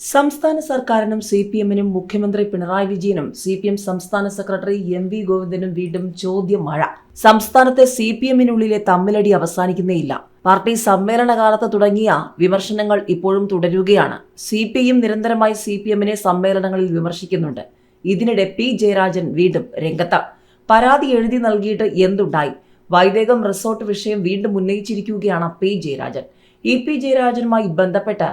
സംസ്ഥാന സർക്കാരിനും C P എമ്മിനും മുഖ്യമന്ത്രി പിണറായി വിജയനും സി പി എം സംസ്ഥാന സെക്രട്ടറി എം വി ഗോവിന്ദനും വീണ്ടും ചോദ്യം മഴ സംസ്ഥാനത്തെ സി പി എമ്മിനുള്ളിലെ തമ്മിലടി അവസാനിക്കുന്നേയില്ല. പാർട്ടി സമ്മേളനകാലത്ത് തുടങ്ങിയ വിമർശനങ്ങൾ ഇപ്പോഴും തുടരുകയാണ്. സി പി ഐ നിരന്തരമായി സി പി എമ്മിനെ സമ്മേളനങ്ങളിൽ വിമർശിക്കുന്നുണ്ട്. ഇതിനിടെ പി ജയരാജൻ വീണ്ടും രംഗത്ത്. പരാതി എഴുതി നൽകിയിട്ട് എന്തുണ്ടായി? വൈദേകം റിസോർട്ട് വിഷയം വീണ്ടും ഉന്നയിച്ചിരിക്കുകയാണ് പി ജയരാജൻ. ഇ പി ജയരാജനുമായി ബന്ധപ്പെട്ട്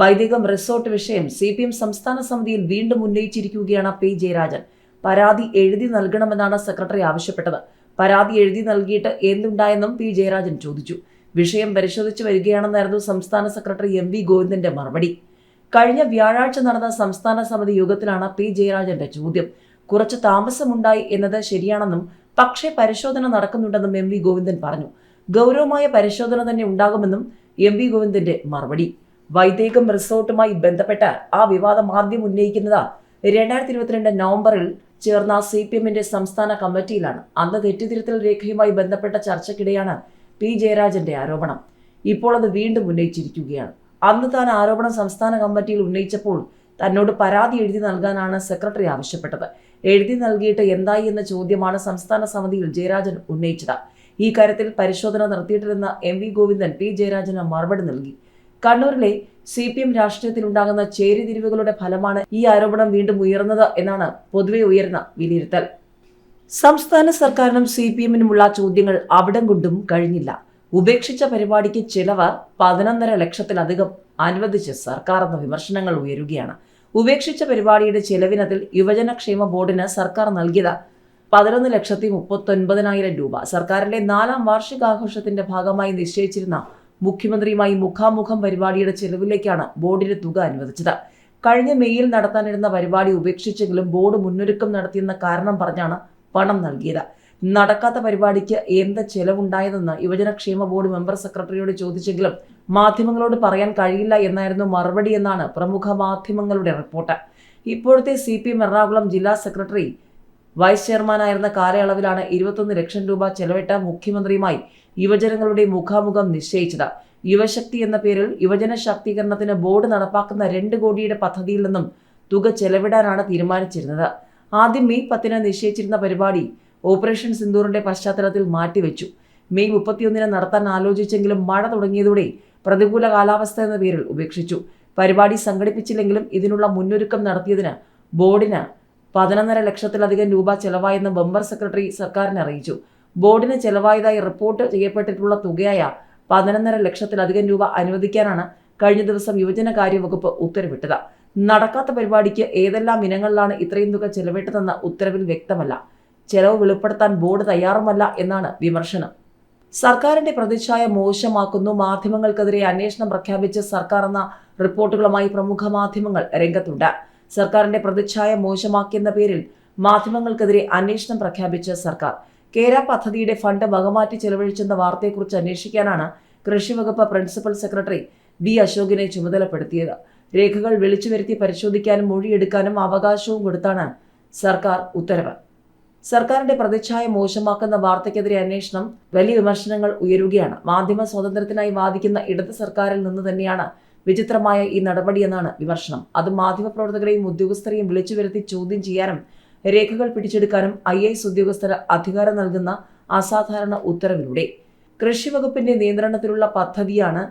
വൈദികം റിസോർട്ട് വിഷയം സി പി എം സംസ്ഥാന സമിതിയിൽ വീണ്ടും ഉന്നയിച്ചിരിക്കുകയാണ് പി ജയരാജൻ. പരാതി എഴുതി നൽകണമെന്നാണ് സെക്രട്ടറി ആവശ്യപ്പെട്ടത്. പരാതി എഴുതി നൽകിയിട്ട് എന്തുണ്ടായെന്നും പി ജയരാജൻ ചോദിച്ചു. വിഷയം പരിശോധിച്ചു വരികയാണെന്നായിരുന്നു സംസ്ഥാന സെക്രട്ടറി എം വി ഗോവിന്ദന്റെ മറുപടി. കഴിഞ്ഞ വ്യാഴാഴ്ച നടന്ന സംസ്ഥാന സമിതി യോഗത്തിലാണ് പി ജയരാജന്റെ ചോദ്യം. കുറച്ച് താമസമുണ്ടായി എന്നത് ശരിയാണെന്നും പക്ഷേ പരിശോധന നടക്കുന്നുണ്ടെന്നും എം വി ഗോവിന്ദൻ പറഞ്ഞു. ഗൗരവമായ പരിശോധന തന്നെ ഉണ്ടാകുമെന്നും എം വി ഗോവിന്ദന്റെ മറുപടി. വൈദേകം റിസോർട്ടുമായി ബന്ധപ്പെട്ട് ആ വിവാദം ആദ്യം ഉന്നയിക്കുന്നത് രണ്ടായിരത്തി ഇരുപത്തിരണ്ട് നവംബറിൽ ചേർന്ന സി പി എമ്മിന്റെ സംസ്ഥാന കമ്മിറ്റിയിലാണ്. അന്ന് തെറ്റിതിരുത്തൽ രേഖയുമായി ബന്ധപ്പെട്ട ചർച്ചയ്ക്കിടെയാണ് പി ജയരാജന്റെ ആരോപണം. ഇപ്പോൾ അത് വീണ്ടും ഉന്നയിച്ചിരിക്കുകയാണ്. അന്ന് താൻ ആരോപണം സംസ്ഥാന കമ്മിറ്റിയിൽ ഉന്നയിച്ചപ്പോൾ തന്നോട് പരാതി എഴുതി നൽകാനാണ് സെക്രട്ടറി ആവശ്യപ്പെട്ടത്. എഴുതി നൽകിയിട്ട് എന്തായി എന്ന ചോദ്യമാണ് സംസ്ഥാന സമിതിയിൽ ജയരാജൻ ഉന്നയിച്ചത്. ഈ കാര്യത്തിൽ പരിശോധന നടത്തിയിട്ടില്ലെന്ന എം വി ഗോവിന്ദൻ പി ജയരാജന് മറുപടി നൽകി. കണ്ണൂരിലെ സി പി എം രാഷ്ട്രീയത്തിലുണ്ടാകുന്ന ചേരിതിരിവുകളുടെ ഫലമാണ് ഈ ആരോപണം വീണ്ടും ഉയർന്നത് എന്നാണ് പൊതുവെ ഉയർന്ന വിലയിരുത്തൽ. സംസ്ഥാന സർക്കാരിനും സി പി എമ്മിനുമുള്ള ചോദ്യങ്ങൾ അവിടം കൊണ്ടും കഴിഞ്ഞില്ല. ഉപേക്ഷിച്ച പരിപാടിക്ക് ചിലവ് പതിനൊന്നര ലക്ഷത്തിലധികം അനുവദിച്ച് സർക്കാർ എന്ന വിമർശനങ്ങൾ ഉയരുകയാണ്. ഉപേക്ഷിച്ച പരിപാടിയുടെ ചെലവിനത്തിൽ യുവജനക്ഷേമ ബോർഡിന് സർക്കാർ നൽകിയത് പതിനൊന്ന് ലക്ഷത്തി മുപ്പത്തൊൻപതിനായിരം രൂപ. സർക്കാരിന്റെ നാലാം വാർഷികാഘോഷത്തിന്റെ ഭാഗമായി നിശ്ചയിച്ചിരുന്ന മുഖ്യമന്ത്രിയുമായി മുഖാമുഖം പരിപാടിയുടെ ചെലവിലേക്കാണ് ബോർഡിന് തുക അനുവദിച്ചത്. കഴിഞ്ഞ മെയ്യിൽ നടത്താനിരുന്ന പരിപാടി ഉപേക്ഷിച്ചെങ്കിലും ബോർഡ് മുന്നൊരുക്കം നടത്തിയെന്ന കാരണം പറഞ്ഞാണ് പണം നൽകിയത്. നടക്കാത്ത പരിപാടിക്ക് എന്ത് ചെലവുണ്ടായതെന്ന് യുവജനക്ഷേമ ബോർഡ് മെമ്പർ സെക്രട്ടറിയോട് ചോദിച്ചെങ്കിലും മാധ്യമങ്ങളോട് പറയാൻ കഴിയില്ല എന്നായിരുന്നു മറുപടി എന്നാണ് പ്രമുഖ മാധ്യമങ്ങളുടെ റിപ്പോർട്ട്. ഇപ്പോഴത്തെ സി പി എം എറണാകുളം ജില്ലാ സെക്രട്ടറി വൈസ് ചെയർമാനായിരുന്ന കാലയളവിലാണ് ഇരുപത്തൊന്ന് ലക്ഷം രൂപ ചെലവിട്ട മുഖ്യമന്ത്രിയുമായി യുവജനങ്ങളുടെ മുഖാമുഖം നിശ്ചയിച്ചത്. യുവശക്തി എന്ന പേരിൽ യുവജന ശാക്തീകരണത്തിന് ബോർഡ് നടപ്പാക്കുന്ന രണ്ട് കോടിയുടെ പദ്ധതിയിൽ നിന്നും തുക ചെലവിടാനാണ് തീരുമാനിച്ചിരുന്നത്. ആദ്യം മെയ് പത്തിന് നിശ്ചയിച്ചിരുന്ന പരിപാടി ഓപ്പറേഷൻ സിന്ദൂറിന്റെ പശ്ചാത്തലത്തിൽ മാറ്റിവെച്ചു. മെയ് മുപ്പത്തിയൊന്നിന് നടത്താൻ ആലോചിച്ചെങ്കിലും മഴ തുടങ്ങിയതോടെ പ്രതികൂല കാലാവസ്ഥ എന്ന പേരിൽ ഉപേക്ഷിച്ചു. പരിപാടി സംഘടിപ്പിച്ചില്ലെങ്കിലും ഇതിനുള്ള മുന്നൊരുക്കം നടത്തിയതിന് ബോർഡിന് പതിനൊന്നര ലക്ഷത്തിലധികം രൂപ ചെലവായെന്ന് ബംബർ സെക്രട്ടറി സർക്കാരിനെ അറിയിച്ചു. ബോർഡിന് ചെലവായതായി റിപ്പോർട്ട് ചെയ്യപ്പെട്ടിട്ടുള്ള തുകയായ പതിനൊന്നര ലക്ഷത്തിലധികം രൂപ അനുവദിക്കാനാണ് കഴിഞ്ഞ ദിവസം യുവജനകാര്യ വകുപ്പ് ഉത്തരവിട്ടത്. നടക്കാത്ത പരിപാടിക്ക് ഏതെല്ലാം ഇനങ്ങളിലാണ് ഇത്രയും തുക ചെലവിട്ടതെന്ന ഉത്തരവിൽ വ്യക്തമല്ല. ചെലവ് വെളിപ്പെടുത്താൻ ബോർഡ് തയ്യാറുമല്ല എന്നാണ് വിമർശനം. സർക്കാരിന്റെ പ്രതിച്ഛായ മോശമാക്കുന്നു. മാധ്യമങ്ങൾക്കെതിരെ അന്വേഷണം പ്രഖ്യാപിച്ച് സർക്കാർ എന്ന റിപ്പോർട്ടുകളുമായി പ്രമുഖ മാധ്യമങ്ങൾ രംഗത്തുണ്ട്. സർക്കാരിന്റെ പ്രതിച്ഛായ മോശമാക്കിയെന്ന പേരിൽ മാധ്യമങ്ങൾക്കെതിരെ അന്വേഷണം പ്രഖ്യാപിച്ച സർക്കാർ. കേര പദ്ധതിയുടെ ഫണ്ട് വകമാറ്റി ചെലവഴിച്ചെന്ന വാർത്തയെക്കുറിച്ച് അന്വേഷിക്കാനാണ് കൃഷി വകുപ്പ് പ്രിൻസിപ്പൽ സെക്രട്ടറി ബി അശോകിനെ ചുമതലപ്പെടുത്തിയത്. രേഖകൾ വിളിച്ചു വരുത്തി പരിശോധിക്കാനും മൊഴിയെടുക്കാനും അവകാശവും കൊടുത്താണ് സർക്കാർ ഉത്തരവ്. സർക്കാരിന്റെ പ്രതിച്ഛായ മോശമാക്കുന്ന വാർത്തയ്ക്കെതിരെ അന്വേഷണം വലിയ വിമർശനങ്ങൾ ഉയരുകയാണ്. മാധ്യമ സ്വാതന്ത്ര്യത്തിനായി വാദിക്കുന്ന ഇടത് സർക്കാരിൽ നിന്ന് തന്നെയാണ് വിചിത്രമായ ഈ നടപടിയെന്നാണ് വിമർശനം. അത് മാധ്യമപ്രവർത്തകരെയും ഉദ്യോഗസ്ഥരെയും വിളിച്ചു വരുത്തി ചോദ്യം ചെയ്യാനും രേഖകൾ പിടിച്ചെടുക്കാനും ഐ എസ് ഉദ്യോഗസ്ഥർ അധികാരം നൽകുന്ന അസാധാരണ ഉത്തരവിലൂടെ. കൃഷി വകുപ്പിന്റെ നിയന്ത്രണത്തിലുള്ള പദ്ധതിയാണ്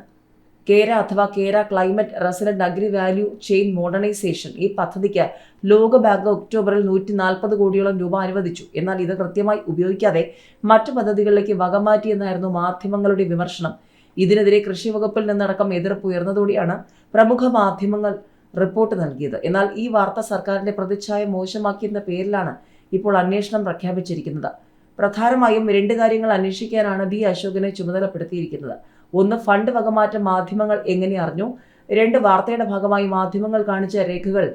കേര അഥവാ Kera climate resident agri value chain modernisation. ഈ പദ്ധതിക്ക് ലോകബാങ്ക് ഒക്ടോബറിൽ നൂറ്റി നാൽപ്പത് കോടിയോളം രൂപ അനുവദിച്ചു. എന്നാൽ ഇത് കൃത്യമായി ഉപയോഗിക്കാതെ മറ്റു പദ്ധതികളിലേക്ക് വകമാറ്റിയെന്നായിരുന്നു മാധ്യമങ്ങളുടെ വിമർശനം. ഇതിനെതിരെ കൃഷി വകുപ്പിൽ നിന്നടക്കം എതിർപ്പ് ഉയർന്നതോടെയാണ് പ്രമുഖ മാധ്യമങ്ങൾ റിപ്പോർട്ട് നൽകിയത്. എന്നാൽ ഈ വാർത്ത സർക്കാരിന്റെ പ്രതിച്ഛായ മോശമാക്കിയെന്ന പേരിലാണ് ഇപ്പോൾ അന്വേഷണം പ്രഖ്യാപിച്ചിരിക്കുന്നത്. പ്രധാനമായും രണ്ട് കാര്യങ്ങൾ അന്വേഷിക്കാനാണ് ബി അശോകനെ ചുമതലപ്പെടുത്തിയിരിക്കുന്നത്. ഒന്ന് ഫണ്ട് വകമാറ്റം മാധ്യമങ്ങൾ എങ്ങനെ അറിഞ്ഞു? രണ്ട് വാർത്തയുടെ ഭാഗമായി മാധ്യമങ്ങൾ കാണിച്ച രേഖകൾ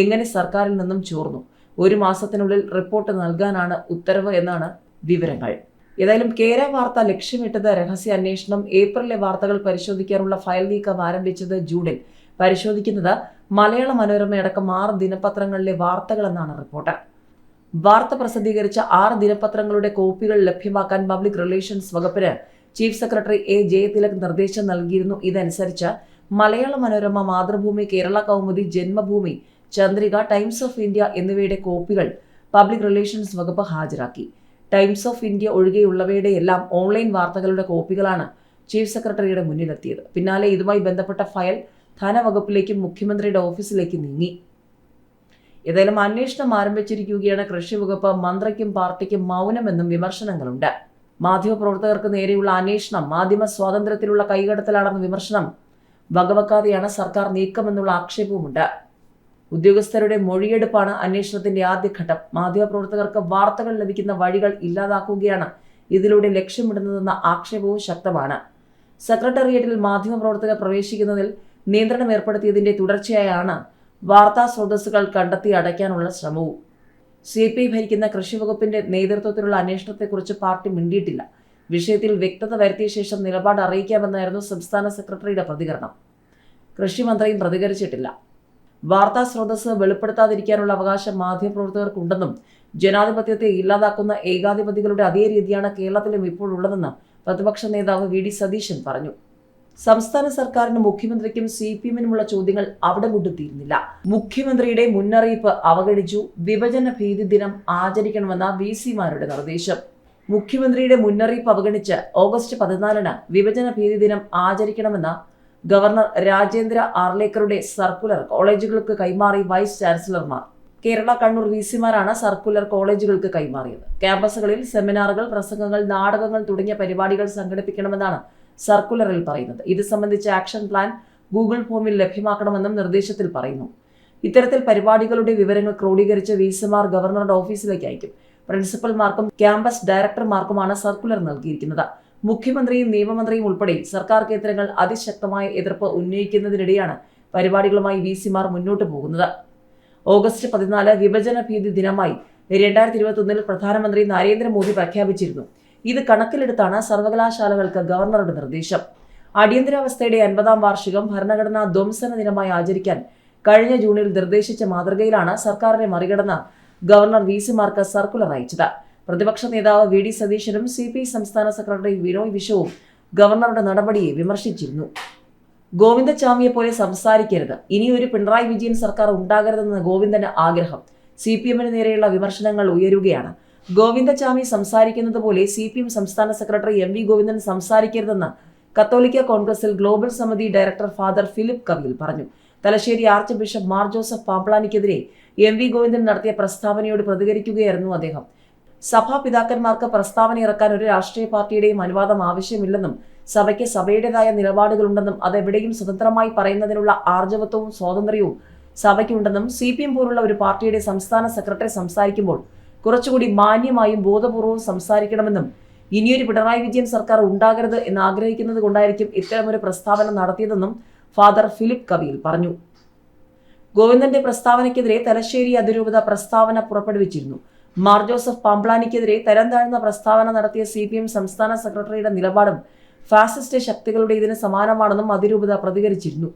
എങ്ങനെ സർക്കാരിൽ നിന്നും ചോർന്നു? ഒരു മാസത്തിനുള്ളിൽ റിപ്പോർട്ട് നൽകാനാണ് ഉത്തരവ് എന്നാണ് വിവരങ്ങൾ. ഏതായാലും കേര വാർത്ത ലക്ഷ്യമിട്ടത് രഹസ്യ അന്വേഷണം. ഏപ്രിലെ വാർത്തകൾ പരിശോധിക്കാനുള്ള ഫയൽ നീക്കം ആരംഭിച്ചത് ജൂണിൽ. പരിശോധിക്കുന്നത് മലയാള മനോരമയടക്കം ആറ് ദിനപത്രങ്ങളിലെ വാർത്തകളെന്നാണ് റിപ്പോർട്ട്. വാർത്ത പ്രസിദ്ധീകരിച്ച ആറ് ദിനപത്രങ്ങളുടെ കോപ്പികൾ ലഭ്യമാക്കാൻ പബ്ലിക് റിലേഷൻസ് വകുപ്പിന് ചീഫ് സെക്രട്ടറി എ ജയതിലക് നിർദ്ദേശം നൽകിയിരുന്നു. ഇതനുസരിച്ച് Malayala Manorama Mathrubhumi Kerala Kaumudi Janmabhumi Chandrika times of India എന്നിവയുടെ കോപ്പികൾ പബ്ലിക് റിലേഷൻസ് വകുപ്പ് ഹാജരാക്കി. ടൈംസ് ഓഫ് ഇന്ത്യ ഒഴികെയുള്ളവയുടെ എല്ലാം ഓൺലൈൻ വാർത്തകളുടെ കോപ്പികളാണ് ചീഫ് സെക്രട്ടറിയുടെ മുന്നിലെത്തിയത്. പിന്നാലെ ഇതുമായി ബന്ധപ്പെട്ട ഫയൽ ധനവകുപ്പിലേക്കും മുഖ്യമന്ത്രിയുടെ ഓഫീസിലേക്കും നീങ്ങി. ഏതായാലും അന്വേഷണം ആരംഭിച്ചിരിക്കുകയാണ് കൃഷി വകുപ്പ് മന്ത്രിക്കും പാർട്ടിക്കും മൗനമെന്നും വിമർശനങ്ങളുണ്ട്. മാധ്യമപ്രവർത്തകർക്ക് നേരെയുള്ള അന്വേഷണം മാധ്യമ സ്വാതന്ത്ര്യത്തിലുള്ള കൈകടത്തലാണെന്ന വിമർശനം വകവെക്കാതെയാണ് സർക്കാർ നീക്കമെന്നുള്ള ആക്ഷേപവുമുണ്ട്. ഉദ്യോഗസ്ഥരുടെ മൊഴിയെടുപ്പാണ് അന്വേഷണത്തിന്റെ ആദ്യഘട്ടം. മാധ്യമപ്രവർത്തകർക്ക് വാർത്തകൾ ലഭിക്കുന്ന വഴികൾ ഇല്ലാതാക്കുകയാണ് ഇതിലൂടെ ലക്ഷ്യമിടുന്നതെന്ന ആക്ഷേപവും ശക്തമാണ്. സെക്രട്ടേറിയറ്റിൽ മാധ്യമപ്രവർത്തകർ പ്രവേശിക്കുന്നതിൽ നിയന്ത്രണം ഏർപ്പെടുത്തിയതിന്റെ തുടർച്ചയായാണ് വാർത്താ സ്രോതസ്സുകൾ കണ്ടെത്തി അടയ്ക്കാനുള്ള ശ്രമവും. സി പി ഐ ഭരിക്കുന്ന കൃഷിവകുപ്പിന്റെ നേതൃത്വത്തിലുള്ള അന്വേഷണത്തെക്കുറിച്ച് പാർട്ടി മിണ്ടിയിട്ടില്ല. വിഷയത്തിൽ വ്യക്തത വരുത്തിയ ശേഷം നിലപാട് അറിയിക്കാമെന്നായിരുന്നു സംസ്ഥാന സെക്രട്ടറിയുടെ പ്രതികരണം. കൃഷിമന്ത്രിയും പ്രതികരിച്ചിട്ടില്ല. വാർത്താ സ്രോതസ് വെളിപ്പെടുത്താതിരിക്കാനുള്ള അവകാശം മാധ്യമപ്രവർത്തകർക്കുണ്ടെന്നും ജനാധിപത്യത്തെ ഇല്ലാതാക്കുന്ന ഏകാധിപതികളുടെ അതേ രീതിയാണ് കേരളത്തിലും ഇപ്പോഴുള്ളതെന്ന് പ്രതിപക്ഷ നേതാവ് വി ഡി സതീശൻ പറഞ്ഞു. സംസ്ഥാന സർക്കാരിനും മുഖ്യമന്ത്രിക്കും സി പി എമ്മിനുമുള്ള ചോദ്യങ്ങൾ അവിടെ കൊണ്ടെത്തിയിരുന്നില്ല മുഖ്യമന്ത്രിയുടെ മുന്നറിയിപ്പ് അവഗണിച്ചു. വിഭജന ഭീതി ദിനം ആചരിക്കണമെന്ന വി സിമാരുടെ നിർദ്ദേശം. മുഖ്യമന്ത്രിയുടെ മുന്നറിയിപ്പ് അവഗണിച്ച് ഓഗസ്റ്റ് പതിനാലിന് വിഭജന ഭീതി ദിനം ആചരിക്കണമെന്ന ഗവർണർ രാജേന്ദ്ര ആർലേക്കറുടെ സർക്കുലർ കോളേജുകൾക്ക് കൈമാറി വൈസ് ചാൻസലർമാർ. കേരള കണ്ണൂർ വി സിമാരാണ് സർക്കുലർ കോളേജുകൾക്ക് കൈമാറിയത്. ക്യാമ്പസുകളിൽ സെമിനാറുകൾ പ്രസംഗങ്ങൾ നാടകങ്ങൾ തുടങ്ങിയ പരിപാടികൾ സംഘടിപ്പിക്കണമെന്നാണ് സർക്കുലറിൽ പറയുന്നത്. ഇത് സംബന്ധിച്ച ആക്ഷൻ പ്ലാൻ ഗൂഗിൾ ഫോമിൽ ലഭ്യമാക്കണമെന്നും നിർദ്ദേശത്തിൽ പറയുന്നു. ഇത്തരത്തിൽ പരിപാടികളുടെ വിവരങ്ങൾ ക്രോഡീകരിച്ച് വി സിമാർ ഗവർണറുടെ ഓഫീസിലേക്ക് അയക്കും. പ്രിൻസിപ്പൽമാർക്കും ക്യാമ്പസ് ഡയറക്ടർമാർക്കുമാണ് സർക്കുലർ നൽകിയിരിക്കുന്നത്. മുഖ്യമന്ത്രിയും നിയമമന്ത്രിയും ഉൾപ്പെടെ സർക്കാർ കേന്ദ്രങ്ങൾ അതിശക്തമായ എതിർപ്പ് ഉന്നയിക്കുന്നതിനിടെയാണ് പരിപാടികളുമായി വി സിമാർ മുന്നോട്ട് പോകുന്നത്. ഓഗസ്റ്റ് പതിനാല് വിഭജന ഭീതി ദിനമായി രണ്ടായിരത്തി ഇരുപത്തി ഒന്നിൽ പ്രധാനമന്ത്രി നരേന്ദ്രമോദി പ്രഖ്യാപിച്ചിരുന്നു. ഇത് കണക്കിലെടുത്താണ് സർവകലാശാലകൾക്ക് ഗവർണറുടെ നിർദ്ദേശം. അടിയന്തരാവസ്ഥയുടെ അൻപതാം വാർഷികം ഭരണഘടനാ ധ്വംസന ദിനമായി ആചരിക്കാൻ കഴിഞ്ഞ ജൂണിൽ നിർദ്ദേശിച്ച മാതൃകയിലാണ് സർക്കാരിനെ മറികടന്ന് ഗവർണർ വി സിമാർക്ക് സർക്കുലർ അയച്ചത്. പ്രതിപക്ഷ നേതാവ് വി ഡി സതീശനും സി പി സംസ്ഥാന സെക്രട്ടറി വിനോയ് വിശ്വവും ഗവർണറുടെ നടപടിയെ വിമർശിച്ചിരുന്നു. ഗോവിന്ദചാമിയെ പോലെ സംസാരിക്കരുത്. ഇനി ഒരു പിണറായി വിജയൻ സർക്കാർ ഉണ്ടാകരുതെന്ന് ഗോവിന്ദന്റെ ആഗ്രഹം സി പി എമ്മിന് നേരെയുള്ള വിമർശനങ്ങൾ ഉയരുകയാണ്. ഗോവിന്ദചാമി സംസാരിക്കുന്നത് പോലെ സി പി എം സംസ്ഥാന സെക്രട്ടറി എം വി ഗോവിന്ദൻ സംസാരിക്കരുതെന്ന് കത്തോലിക്ക കോൺഗ്രസിൽ ഗ്ലോബൽ സമിതി ഡയറക്ടർ ഫാദർ ഫിലിപ്പ് കവിൽ പറഞ്ഞു. Thalassery archbishop Mar Joseph പാപ്ലാനിക്കെതിരെ എം വി ഗോവിന്ദൻ നടത്തിയ പ്രസ്താവനയോട് പ്രതികരിക്കുകയായിരുന്നു അദ്ദേഹം. സഭാ പിതാക്കന്മാർക്ക് പ്രസ്താവന ഇറക്കാൻ ഒരു രാഷ്ട്രീയ പാർട്ടിയുടെയും അനുവാദം ആവശ്യമില്ലെന്നും സഭയ്ക്ക് സഭയുടേതായ നിലപാടുകളുണ്ടെന്നും അതെവിടെയും സ്വതന്ത്രമായി പറയുന്നതിനുള്ള ആർജവത്വവും സ്വാതന്ത്ര്യവും സഭയ്ക്കുണ്ടെന്നും സി പി എം പോലുള്ള ഒരു പാർട്ടിയുടെ സംസ്ഥാന സെക്രട്ടറി സംസാരിക്കുമ്പോൾ കുറച്ചുകൂടി മാന്യമായും ബോധപൂർവവും സംസാരിക്കണമെന്നും ഇനിയൊരു പിണറായി വിജയൻ സർക്കാർ ഉണ്ടാകരുത് എന്ന് ആഗ്രഹിക്കുന്നത് കൊണ്ടായിരിക്കും ഇത്തരമൊരു പ്രസ്താവന നടത്തിയതെന്നും ഫാദർ ഫിലിപ്പ് കവിയിൽ പറഞ്ഞു. ഗോവിന്ദന്റെ പ്രസ്താവനയ്ക്കെതിരെ തലശ്ശേരി അതിരൂപത പ്രസ്താവന പുറപ്പെടുവിച്ചിരുന്നു. മാർ ജോസഫ് പാംപ്ലാനിക്കെതിരെ തരം താഴ്ന്ന പ്രസ്താവന നടത്തിയ സി പി എം സംസ്ഥാന സെക്രട്ടറിയുടെ നിലപാടും ഫാസിസ്റ്റ് ശക്തികളുടെ ഇതിന് സമാനമാണെന്നും അതിരൂപത പ്രതികരിച്ചിരുന്നു.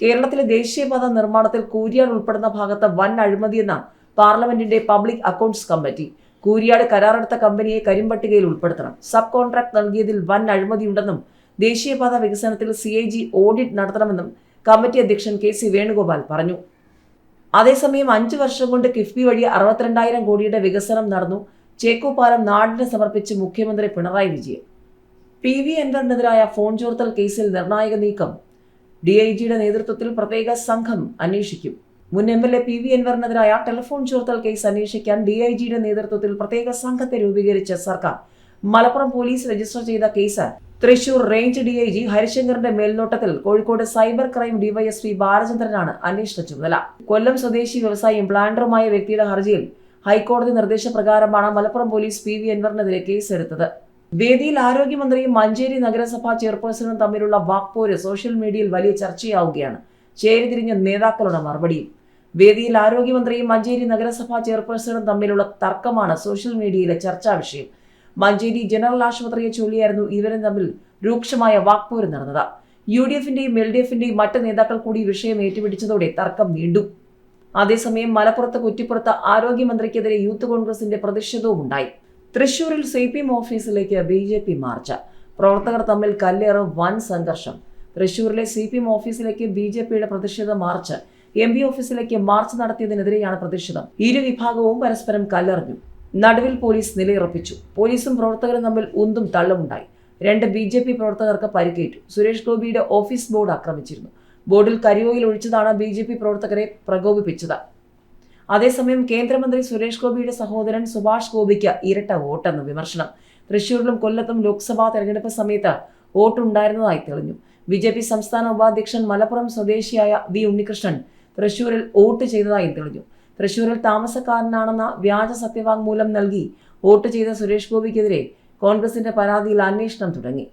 കേരളത്തിലെ ദേശീയപാത നിർമ്മാണത്തിൽ കൂരിയാട് ഉൾപ്പെടുന്ന ഭാഗത്ത് വൻ അഴിമതിയെന്ന പാർലമെന്റിന്റെ പബ്ലിക് അക്കൗണ്ട്സ് കമ്മിറ്റി കൂരിയാട് കരാറെടുത്ത കമ്പനിയെ കരിമ്പട്ടികയിൽ ഉൾപ്പെടുത്തണം. സബ് കോൺട്രാക്ട് നൽകിയതിൽ വൻ അഴിമതിയുണ്ടെന്നും ദേശീയപാത വികസനത്തിൽ സി ഓഡിറ്റ് നടത്തണമെന്നും കമ്മിറ്റി അധ്യക്ഷൻ കെ സി വേണുഗോപാൽ പറഞ്ഞു. അതേസമയം അഞ്ചു വർഷം കൊണ്ട് കിഫ്ബി വഴി അറുപത്തിരണ്ടായിരം കോടിയുടെ വികസനം നടന്നു. ചേക്കോ പാലം നാടിന് സമർപ്പിച്ച് മുഖ്യമന്ത്രി പിണറായി വിജയൻ. പി വി എൻവറിനെതിരായ ഫോൺ ചോർത്തൽ കേസിൽ നിർണായക നീക്കം. ഡി ഐ ജിയുടെ നേതൃത്വത്തിൽ പ്രത്യേക സംഘം അന്വേഷിക്കും. മുൻ M L A P V എൻവറിനെതിരായ telephone ചോർത്തൽ കേസ് അന്വേഷിക്കാൻ ഡി ഐ ജിയുടെ നേതൃത്വത്തിൽ പ്രത്യേക സംഘത്തെ രൂപീകരിച്ച സർക്കാർ. മലപ്പുറം പോലീസ് രജിസ്റ്റർ ചെയ്ത case Thrissur range D I G ഹരിശങ്കറിന്റെ മേൽനോട്ടത്തിൽ കോഴിക്കോട് സൈബർ ക്രൈം ഡിവൈഎസ്പി ബാലചന്ദ്രനാണ് അന്വേഷണ ചുമതല. കൊല്ലം സ്വദേശി വ്യവസായി പ്ലാന്ററുമായ വ്യക്തിയുടെ ഹർജിയിൽ ഹൈക്കോടതി നിർദ്ദേശപ്രകാരമാണ് മലപ്പുറം പോലീസ് പി വി അൻവറിനെതിരെ കേസെടുത്തത്. വേദിയിൽ ആരോഗ്യമന്ത്രിയും മഞ്ചേരി നഗരസഭാ ചെയർപേഴ്സണും തമ്മിലുള്ള വാക്പോര് സോഷ്യൽ മീഡിയയിൽ വലിയ ചർച്ചയാവുകയാണ്. ചേരിതിരിഞ്ഞ നേതാക്കളുടെ മറുപടിയും. വേദിയിൽ ആരോഗ്യമന്ത്രിയും മഞ്ചേരി നഗരസഭാ ചെയർപേഴ്സണും തമ്മിലുള്ള തർക്കമാണ് സോഷ്യൽ മീഡിയയിലെ ചർച്ചാ വിഷയം. മഞ്ചേരി ജനറൽ ആശുപത്രിയെ ചൊല്ലിയായിരുന്നു ഇരുവരും തമ്മിൽ രൂക്ഷമായ വാക്പോര് നടന്നത്. യു ഡി എഫിന്റെയും എൽ ഡി എഫിന്റെയും മറ്റ് നേതാക്കൾ കൂടി വിഷയം ഏറ്റുപിടിച്ചതോടെ തർക്കം നീണ്ടു അതേസമയം മലപ്പുറത്ത് കുറ്റിപ്പുറത്ത് ആരോഗ്യമന്ത്രിക്കെതിരെ യൂത്ത് കോൺഗ്രസിന്റെ പ്രതിഷേധവും ഉണ്ടായി. തൃശൂരിൽ സി പി എം ഓഫീസിലേക്ക് ബി ജെ പി മാർച്ച്. പ്രവർത്തകർ തമ്മിൽ കല്ലേറും വൻ സംഘർഷം. തൃശൂരിലെ സി പി എം ഓഫീസിലേക്ക് ബി ജെ പിയുടെ പ്രതിഷേധ മാർച്ച്. എം പി ഓഫീസിലേക്ക് മാർച്ച് നടത്തിയതിനെതിരെയാണ് പ്രതിഷേധം. ഇരു വിഭാഗവും പരസ്പരം കല്ലെറിഞ്ഞു. നടുവിൽ പോലീസ് നിലയുറപ്പിച്ചു. പോലീസും പ്രവർത്തകരും തമ്മിൽ ഉന്തും തള്ളുമുണ്ടായി. രണ്ട് ബി ജെ പി പ്രവർത്തകർക്ക് പരിക്കേറ്റു. സുരേഷ് ഗോപിയുടെ ഓഫീസ് ബോർഡ് ആക്രമിച്ചിരുന്നു. ബോർഡിൽ കരിയോയിൽ ഒഴിച്ചതാണ് ബി ജെ പി പ്രവർത്തകരെ പ്രകോപിപ്പിച്ചത്. അതേസമയം കേന്ദ്രമന്ത്രി സുരേഷ് ഗോപിയുടെ സഹോദരൻ സുഭാഷ് ഗോപിക്ക് ഇരട്ട വോട്ടെന്ന് വിമർശനം. തൃശൂരിലും കൊല്ലത്തും ലോക്സഭാ തെരഞ്ഞെടുപ്പ് സമയത്ത് വോട്ടുണ്ടായിരുന്നതായി തെളിഞ്ഞു. ബി ജെ പി സംസ്ഥാന ഉപാധ്യക്ഷൻ മലപ്പുറം സ്വദേശിയായ വി ഉണ്ണികൃഷ്ണൻ തൃശൂരിൽ വോട്ട് ചെയ്തതായും തെളിഞ്ഞു. തൃശൂരിൽ താമസക്കാരനാണെന്ന വ്യാജ സത്യവാങ്മൂലം നൽകി വോട്ട് ചെയ്ത സുരേഷ് ഗോപിക്കെതിരെ കോൺഗ്രസിന്റെ പരാതിയിൽ അന്വേഷണം തുടങ്ങി